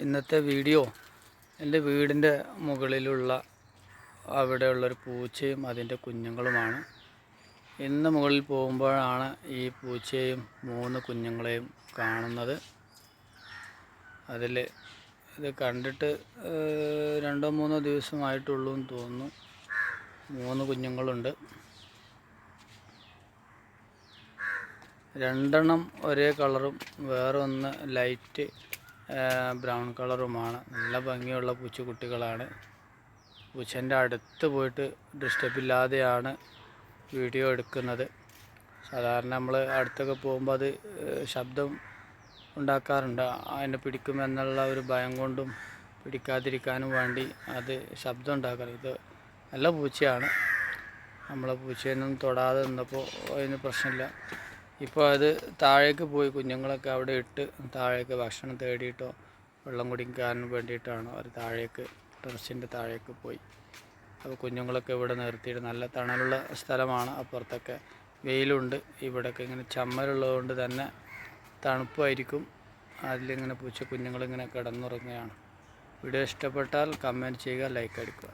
ഇന്നത്തെ വീഡിയോ എന്റെ വീടിന്റെ മുകളിലുള്ള അവിടെയുള്ളൊരു പൂച്ചയും അതിന്റെ കുഞ്ഞുങ്ങളുമാണ്. ഇന്ന് മുകളിൽ പോകുമ്പോഴാണ് ഈ പൂച്ചയും മൂന്ന് കുഞ്ഞുങ്ങളെയും കാണുന്നത്. അതിൽ ഇത് കണ്ടിട്ട് രണ്ടോ മൂന്നോ ദിവസമായിട്ടുള്ളൂ എന്ന് തോന്നുന്നു. മൂന്ന് കുഞ്ഞുങ്ങളുണ്ട്. രണ്ടെണ്ണം ഒരേ കളറും വേറൊന്ന് ലൈറ്റ് ബ്രൗൺ കളറുമാണ്. നല്ല ഭംഗിയുള്ള പൂച്ചക്കുട്ടികളാണ് പൂച്ചന്റെ അടുത്ത് പോയിട്ട് ഡിസ്റ്റർബില്ലാതെയാണ് വീഡിയോ എടുക്കുന്നത്. സാധാരണ നമ്മൾ അടുത്തൊക്കെ പോകുമ്പോൾ അത് ശബ്ദം ഉണ്ടാക്കാറുണ്ട്. അതിനെ പിടിക്കുമെന്നുള്ള ഒരു ഭയം കൊണ്ടും പിടിക്കാതിരിക്കാനും വേണ്ടി അത് ശബ്ദം ഉണ്ടാക്കാറ്. ഇത് നല്ല പൂച്ചയാണ്. നമ്മളെ പൂച്ചയൊന്നും തൊടാതെ നിന്നപ്പോൾ അതിന് പ്രശ്നമില്ല. ഇപ്പോൾ അത് താഴേക്ക് പോയി കുഞ്ഞുങ്ങളൊക്കെ അവിടെ ഇട്ട് താഴേക്ക് ഭക്ഷണം തേടിയിട്ടോ വെള്ളം കുടിക്കാൻ വേണ്ടിയിട്ടാണ് അവർ താഴേക്ക് ടെറസിന്റെ താഴേക്ക് പോയി. അപ്പോൾ കുഞ്ഞുങ്ങളൊക്കെ ഇവിടെ നിർത്തിയിട്ട് നല്ല തണലുള്ള സ്ഥലമാണ്. അപ്പുറത്തൊക്കെ വെയിലുണ്ട്. ഇവിടെയൊക്കെ ഇങ്ങനെ ചമ്മലുള്ളതുകൊണ്ട് തന്നെ തണുപ്പായിരിക്കും. അതിലിങ്ങനെ പൂച്ച കുഞ്ഞുങ്ങളിങ്ങനെ കിടന്നുറങ്ങുകയാണ്. വീഡിയോ ഇഷ്ടപ്പെട്ടാൽ കമന്റ് ചെയ്യുക ലൈക്ക് അടിക്കുക.